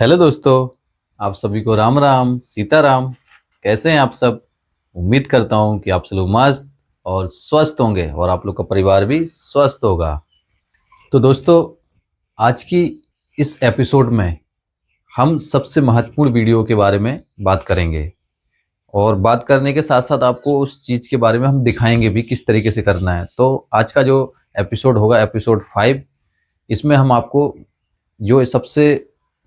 Hello दोस्तों, आप सभी को राम राम, सीताराम। कैसे हैं आप सब? उम्मीद करता हूँ कि आप सब लोग मस्त और स्वस्थ होंगे और आप लोग का परिवार भी स्वस्थ होगा। तो दोस्तों, आज की इस एपिसोड में हम सबसे महत्वपूर्ण वीडियो के बारे में बात करेंगे और बात करने के साथ साथ आपको उस चीज़ के बारे में हम दिखाएँगे भी किस तरीके से करना है। तो आज का जो एपिसोड होगा, एपिसोड फाइव, इसमें हम आपको जो सबसे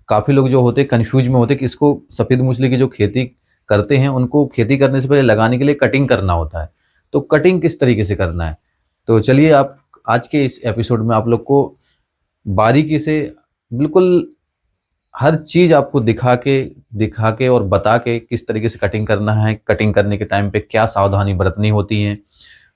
काफ़ी लोग जो होते कन्फ्यूज़ में होते कि इसको सफ़ेद मूसली की जो खेती करते हैं, उनको खेती करने से पहले लगाने के लिए कटिंग करना होता है। तो कटिंग किस तरीके से करना है? तो चलिए आप, आज के इस एपिसोड में आप लोग को बारीकी से बिल्कुल हर चीज़ आपको दिखा के दिखा के और बता के किस तरीके से कटिंग करना है कटिंग करने के टाइम पे क्या सावधानी बरतनी होती है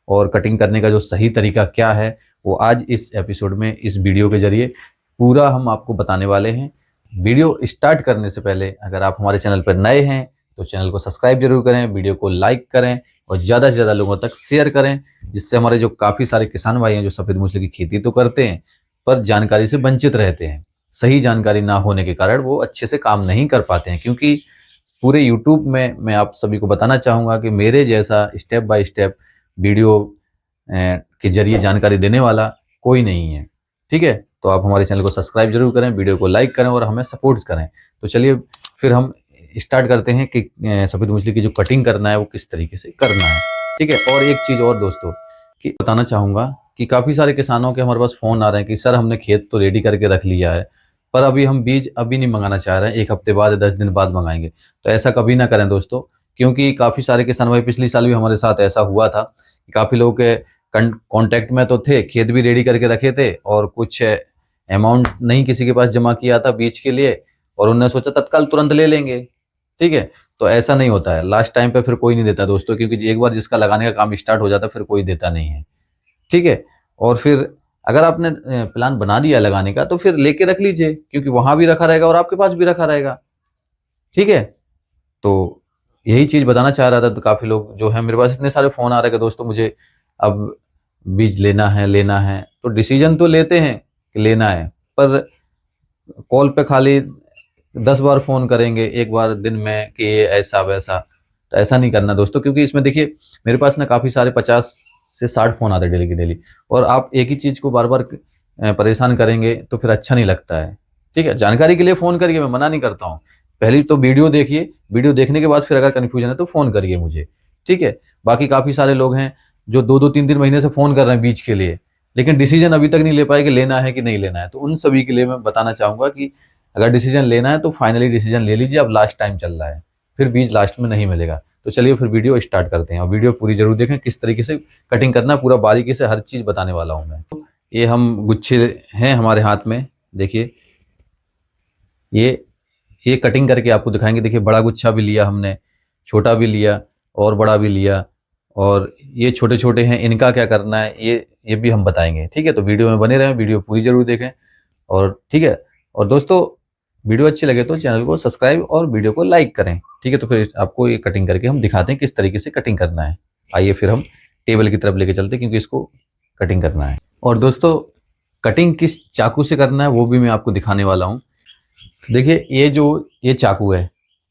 और कटिंग करने का जो सही तरीका क्या है, वो आज इस एपिसोड में, इस वीडियो के ज़रिए पूरा हम आपको बताने वाले हैं। वीडियो स्टार्ट करने से पहले अगर आप हमारे चैनल पर नए हैं तो चैनल को सब्सक्राइब ज़रूर करें, वीडियो को लाइक करें और ज़्यादा से ज़्यादा लोगों तक शेयर करें, जिससे हमारे जो काफ़ी सारे किसान भाई हैं, जो सफ़ेद मूसली की खेती तो करते हैं, पर जानकारी से वंचित रहते हैं। सही जानकारी ना होने के कारण वो अच्छे से काम नहीं कर पाते हैं, क्योंकि पूरे यूट्यूब में मैं आप सभी को बताना चाहूँगा कि मेरे जैसा स्टेप बाय स्टेप वीडियो के ज़रिए जानकारी देने वाला कोई नहीं है। ठीक है? तो आप हमारे चैनल को सब्सक्राइब ज़रूर करें, वीडियो को लाइक करें और हमें सपोर्ट करें। तो चलिए फिर हम स्टार्ट करते हैं कि सफ़ेद मछली की जो कटिंग करना है वो किस तरीके से करना है। ठीक है, और एक चीज़ और दोस्तों कि बताना चाहूँगा कि काफ़ी सारे किसानों के हमारे पास फ़ोन आ रहे हैं कि, सर, हमने खेत तो रेडी करके रख लिया है, पर अभी हम बीज अभी नहीं मंगाना चाह रहे हैं, एक हफ़्ते बाद दस दिन बाद मंगाएँगे। तो ऐसा कभी ना करें दोस्तों, क्योंकि काफ़ी सारे किसान भाई पिछले साल भी हमारे साथ ऐसा हुआ था काफ़ी लोग के कॉन्टैक्ट में तो थे, खेत भी रेडी करके रखे थे और कुछ अमाउंट नहीं किसी के पास जमा किया था बीच के लिए और उन्होंने सोचा तत्काल तुरंत ले लेंगे। ठीक है? तो ऐसा नहीं होता है। लास्ट टाइम पे फिर कोई नहीं देता दोस्तों, क्योंकि एक बार जिसका लगाने का काम स्टार्ट हो जाता, फिर कोई देता नहीं है। ठीक है? और फिर अगर आपने प्लान बना दिया लगाने का तो फिर लेके रख लीजिए, क्योंकि वहाँ भी रखा रहेगा और आपके पास भी रखा रहेगा। ठीक है? तो यही चीज़ बताना चाह रहा था तो काफ़ी लोग जो है, मेरे पास इतने सारे फ़ोन आ रहे हैं दोस्तों मुझे अब बीज लेना है लेना है। तो डिसीज़न तो लेते हैं। लेना है। पर कॉल पे खाली दस बार फ़ोन करेंगे एक बार दिन में कि ये ऐसा वैसा। तो ऐसा नहीं करना दोस्तों, क्योंकि इसमें देखिए, मेरे पास ना काफ़ी सारे पचास से साठ फ़ोन आते हैं डेली की डेली। और आप एक ही चीज़ को बार बार परेशान करेंगे तो फिर अच्छा नहीं लगता है। ठीक है, जानकारी के लिए फ़ोन करिए, मैं मना नहीं करता हूँ। पहले तो वीडियो देखिए, वीडियो देखने के बाद फिर अगर कन्फ्यूज़न है तो फ़ोन करिए मुझे। ठीक है, बाकी काफ़ी सारे लोग हैं जो दो दो तीन तीन महीने से फ़ोन कर रहे हैं बीच के लिए। लेकिन डिसीज़न अभी तक नहीं ले पाए कि लेना है कि नहीं लेना है। तो उन सभी के लिए मैं बताना चाहूँगा कि अगर डिसीज़न लेना है तो फाइनली डिसीज़न ले लीजिए, अब लास्ट टाइम चल रहा है। फिर बीज लास्ट में नहीं मिलेगा। तो चलिए फिर वीडियो स्टार्ट करते हैं। और वीडियो पूरी ज़रूर देखें, किस तरीके से कटिंग करना है, पूरा बारीकी से हर चीज़ बताने वाला हूँ मैं। तो ये हम गुच्छे हैं हमारे हाथ में, देखिए। ये ये कटिंग करके आपको दिखाएँगे। देखिए, बड़ा गुच्छा भी लिया हमने, छोटा भी लिया, और बड़ा भी लिया, और ये छोटे छोटे हैं। इनका क्या करना है? ये ये भी हम बताएँगे, ठीक है? तो वीडियो में बने रहें, वीडियो पूरी ज़रूर देखें। और, ठीक है? और दोस्तों, वीडियो अच्छी लगे तो चैनल को सब्सक्राइब और वीडियो को लाइक करें, ठीक है? तो फिर आपको ये कटिंग करके हम दिखाते हैं किस तरीके से कटिंग करना है। आइए फिर हम टेबल की तरफ़ लेके चलते हैं, क्योंकि इसको कटिंग करना है। और दोस्तों, कटिंग किस चाकू से करना है, वो भी मैं आपको दिखाने वाला हूँ। तो देखिए, ये जो, ये चाकू है,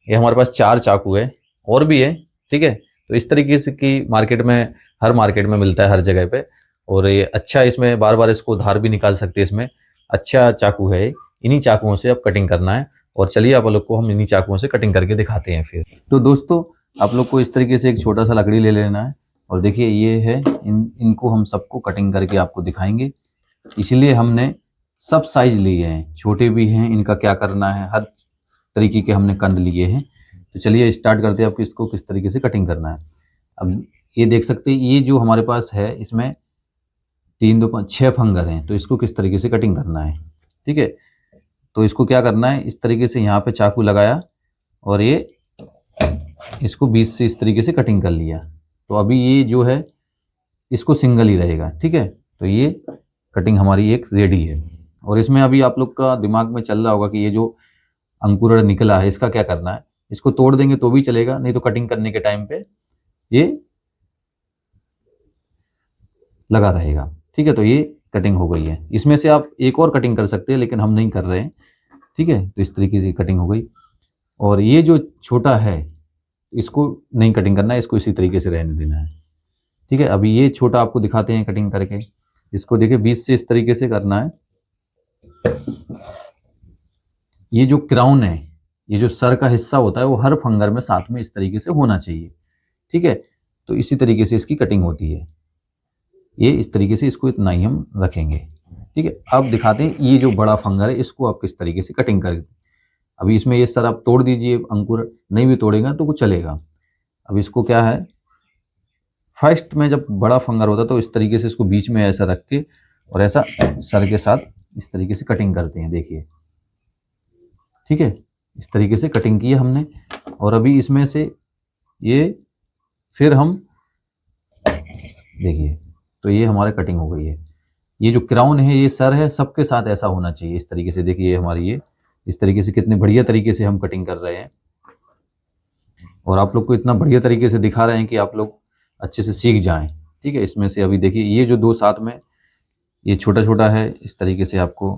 ये हमारे पास चार चाकू है, और भी है, ठीक है? तो इस तरीके से की मार्केट में, हर मार्केट में मिलता है, हर जगह पे। और ये अच्छा इसमें बार बार इसको धार भी निकाल सकते हैं इसमें। अच्छा चाकू है इन्हीं चाकुओं से अब कटिंग करना है और चलिए आप लोग को हम इन्हीं चाकुओं से कटिंग करके दिखाते हैं फिर। तो दोस्तों, आप लोग को इस तरीके से एक छोटा सा लकड़ी ले लेना है और देखिए ये है, इन, इनको हम सबको कटिंग करके आपको दिखाएँगे। इसलिए हमने सब साइज़ लिए हैं। छोटे भी हैं, इनका क्या करना है? हर तरीके के हमने कंद लिए हैं। तो चलिए स्टार्ट करते हैं आपको इसको किस तरीके से कटिंग करना है। अब ये देख सकते हैं, ये जो हमारे पास है, इसमें तीन दो पाँच छः फंगर हैं तो इसको किस तरीके से कटिंग करना है? ठीक है? तो इसको क्या करना है? इस तरीके से यहाँ पे चाकू लगाया और ये इसको बीच से इस तरीके से कटिंग कर लिया। तो अभी ये जो है, इसको सिंगल ही रहेगा, ठीक है? तो ये कटिंग हमारी एक रेडी है। और इसमें अभी आप लोग का दिमाग में चल रहा होगा कि ये जो अंकुर निकला है, इसका क्या करना है? इसको तोड़ देंगे तो भी चलेगा, नहीं तो कटिंग करने के टाइम पे ये लगा रहेगा। ठीक है तो ये कटिंग हो गई है। इसमें से आप एक और कटिंग कर सकते हैं, लेकिन हम नहीं कर रहे हैं। ठीक है तो इस तरीके से कटिंग हो गई। और ये जो छोटा है, इसको नहीं कटिंग करना है, इसको इसी तरीके से रहने देना है। ठीक है, अभी ये छोटा आपको दिखाते हैं कटिंग करके। इसको देखिए बीच से इस तरीके से करना है। ये जो क्राउन है, ये जो सर का हिस्सा होता है, वो हर फंगर में साथ में इस तरीके से होना चाहिए। ठीक है तो इसी तरीके से इसकी कटिंग होती है। ये इस तरीके से इसको इतना ही हम रखेंगे। ठीक है? अब दिखाते हैं ये जो बड़ा फंगर है, इसको आप किस तरीके से कटिंग कर अभी इसमें ये सर आप तोड़ दीजिए, अंकुर नहीं भी तोड़ेगा तो वो चलेगा। अब इसको क्या है? फ़र्स्ट में जब बड़ा फंगर होता है तो इस तरीके से इसको बीच में ऐसा रख के और ऐसा सर के साथ इस तरीके से कटिंग करते हैं, देखिए। ठीक है? इस तरीके से कटिंग की है हमने और अभी इसमें से ये फिर हम देखिए। तो ये हमारे कटिंग हो गई है। ये जो क्राउन है, ये सर है, सबके साथ ऐसा होना चाहिए। इस तरीके से देखिए हमारी ये, इस तरीके से कितने बढ़िया तरीके से हम कटिंग कर रहे हैं। और आप लोग को इतना बढ़िया तरीके से दिखा रहे हैं कि आप लोग अच्छे से सीख जाएँ। ठीक है, इसमें से अभी देखिए, ये जो दो साथ में, ये छोटा छोटा है, इस तरीके से आपको,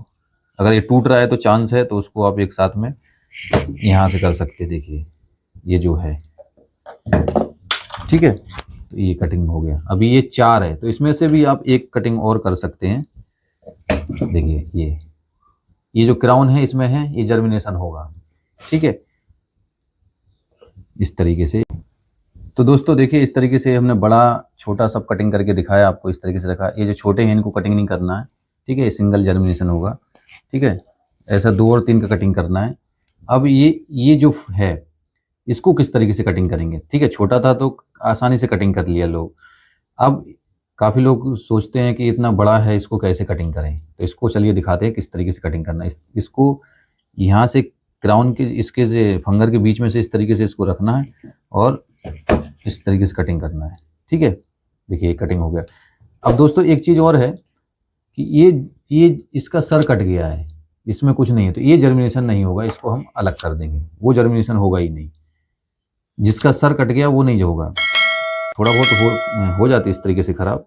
अगर ये टूट रहा है तो चांस है तो उसको आप एक साथ में यहाँ से कर सकते देखिए, ये जो है। ठीक है? तो ये कटिंग हो गया। अभी ये चार है तो इसमें से भी आप एक कटिंग और कर सकते हैं। देखिए, ये ये जो क्राउन है, इसमें है, ये जर्मिनेशन होगा। ठीक है? इस तरीके से। तो दोस्तों, देखिए, इस तरीके से हमने बड़ा, छोटा सब कटिंग करके दिखाया, आपको इस तरीके से रखा। ये जो छोटे हैं, इनको कटिंग नहीं करना है। ठीक है? ये सिंगल जर्मिनेशन होगा। ठीक है? ऐसा दो और तीन का कटिंग करना है। अब ये ये जो है, इसको किस तरीके से कटिंग करेंगे? ठीक है? छोटा था तो आसानी से कटिंग कर लिया लोग। अब काफ़ी लोग सोचते हैं कि इतना बड़ा है इसको कैसे कटिंग करें? तो इसको चलिए दिखाते हैं किस तरीके से कटिंग करना है। इस, इसको यहाँ से क्राउन के इसके से फंगर के बीच में से इस तरीके से इसको रखना है और इस तरीके से कटिंग करना है। ठीक है? देखिए कटिंग हो गया। अब दोस्तों एक चीज़ और है कि ये ये इसका सर कट गया है। इसमें कुछ नहीं है। तो ये जर्मिनेशन नहीं होगा इसको हम अलग कर देंगे। वो जर्मिनेशन होगा ही नहीं। जिसका सर कट गया वो नहीं होगा। थोड़ा बहुत हो हो जाती है इस तरीके से ख़राब।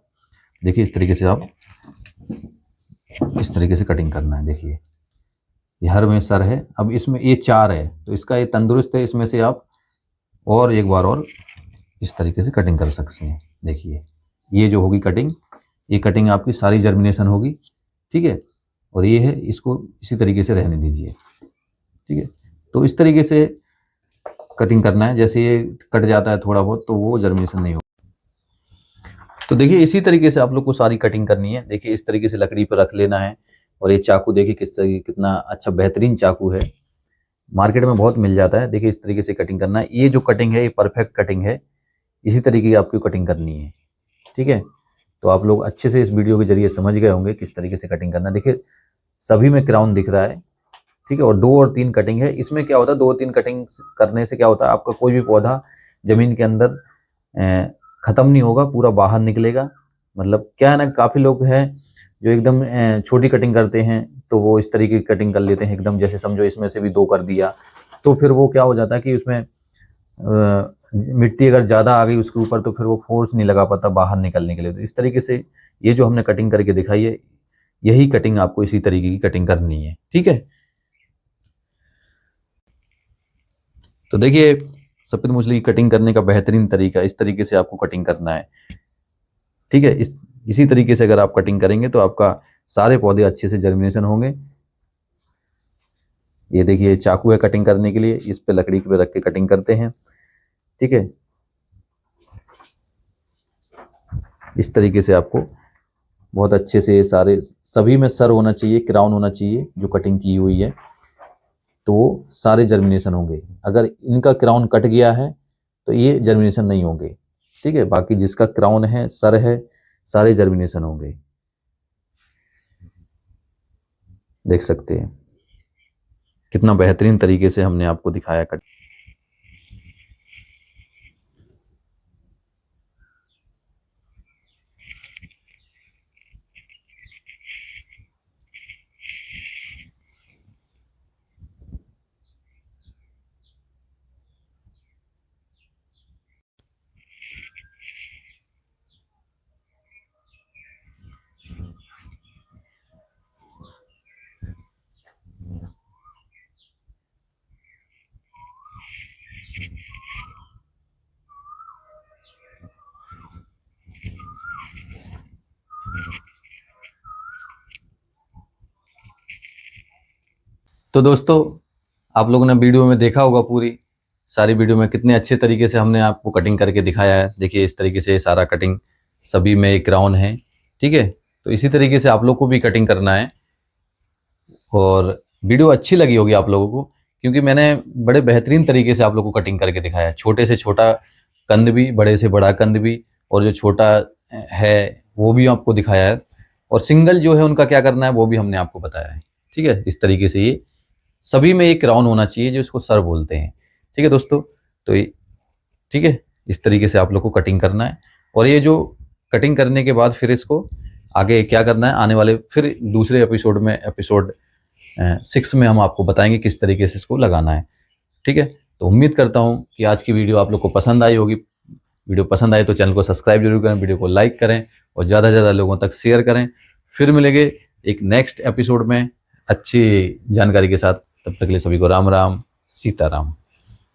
देखिए इस तरीके से आप, इस तरीके से कटिंग करना है, देखिए। ये हर में सर है, अब इसमें ये चार है तो इसका ये तंदुरुस्त है, इसमें से आप और एक बार और इस तरीके से कटिंग कर सकते हैं, देखिए। ये जो होगी कटिंग ये कटिंग आपकी सारी जर्मिनेशन होगी, ठीक है? और ये है, इसको इसी तरीके से रहने दीजिए, ठीक है? तो इस तरीके से कटिंग करना है, जैसे ये कट जाता है थोड़ा बहुत तो वो जर्मिनेशन नहीं होगा। तो देखिए, इसी तरीके से आप लोग को सारी कटिंग करनी है। देखिए, इस तरीके से लकड़ी पर रख लेना है और ये चाकू देखिए किस तरीके, कितना अच्छा बेहतरीन चाकू है। मार्केट में बहुत मिल जाता है। देखिए, इस तरीके से कटिंग करना है। ये जो कटिंग है, ये परफेक्ट कटिंग है। इसी तरीके की आपको कटिंग करनी है। ठीक है? तो आप लोग अच्छे से इस वीडियो के ज़रिए समझ गए होंगे किस तरीके से कटिंग करना है। देखिए, सभी में क्राउन दिख रहा है। ठीक है? और दो और तीन कटिंग है। इसमें क्या होता है? दो तीन कटिंग करने से क्या होता है? आपका कोई भी पौधा ज़मीन के अंदर ख़त्म नहीं होगा, पूरा बाहर निकलेगा। मतलब क्या है ना, काफ़ी लोग हैं जो एकदम छोटी कटिंग करते हैं तो वो इस तरीके की कटिंग कर लेते हैं एकदम, जैसे समझो इसमें से भी दो कर दिया तो फिर वो क्या हो जाता है कि उसमें मिट्टी अगर ज़्यादा आ गई उसके ऊपर तो फिर वो फोर्स नहीं लगा पाता बाहर निकलने के लिए। तो इस तरीके से ये जो हमने कटिंग करके दिखाई है, यही कटिंग आपको इसी तरीके की कटिंग करनी है, ठीक है? तो देखिए सफ़ेद मछली की कटिंग करने का बेहतरीन तरीका इस तरीके से आपको कटिंग करना है। ठीक है, इस, इसी तरीके से अगर आप कटिंग करेंगे तो आपका सारे पौधे अच्छे से जर्मिनेशन होंगे। ये देखिए, चाकू है कटिंग करने के लिए, इस पे लकड़ी पे रख के कटिंग करते हैं। ठीक है? इस तरीके से आपको बहुत अच्छे से सारे, सभी में सर होना चाहिए क्राउन होना चाहिए, जो कटिंग की हुई है। तो वो सारे जर्मिनेशन होंगे। अगर इनका क्राउन कट गया है तो ये जर्मिनेशन नहीं होंगे। ठीक है? बाकी जिसका क्राउन है, सर है, सारे जर्मिनेशन होंगे। देख सकते हैं। कितना बेहतरीन तरीके से हमने आपको दिखाया कट। तो दोस्तों, आप लोगों ने वीडियो में देखा होगा पूरी। सारी वीडियो में कितने अच्छे तरीके से हमने आपको कटिंग करके दिखाया है। देखिए, इस तरीके से सारा कटिंग सभी में एक राउंड है, ठीक है? तो इसी तरीके से आप लोग को भी कटिंग करना है। और वीडियो अच्छी लगी होगी आप लोगों को, क्योंकि मैंने बड़े बेहतरीन तरीके से आप लोग को कटिंग करके दिखाया है। छोटे से छोटा कंद भी, बड़े से बड़ा कंद भी, और जो छोटा है, वो भी आपको दिखाया है। और सिंगल जो है, उनका क्या करना है, वो भी हमने आपको बताया है, ठीक है? इस तरीके से ये सभी में एक राउंड होना चाहिए जो इसको सर बोलते हैं। ठीक है दोस्तों? तो ठीक है? इस तरीके से आप लोग को कटिंग करना है। और ये जो कटिंग करने के बाद फिर इसको आगे क्या करना है? आने वाले फिर दूसरे एपिसोड में एपिसोड सिक्स में हम आपको बताएँगे किस तरीके से इसको लगाना है। ठीक है? तो उम्मीद करता हूँ कि आज की वीडियो आप लोग को पसंद आई होगी। वीडियो पसंद आए तो चैनल को सब्सक्राइब ज़रूर करें, वीडियो को लाइक करें और ज़्यादा से ज़्यादा लोगों तक शेयर करें। फिर मिलेंगे एक नेक्स्ट एपिसोड में अच्छी जानकारी के साथ। तब तक के लिए सभी को राम राम सीताराम।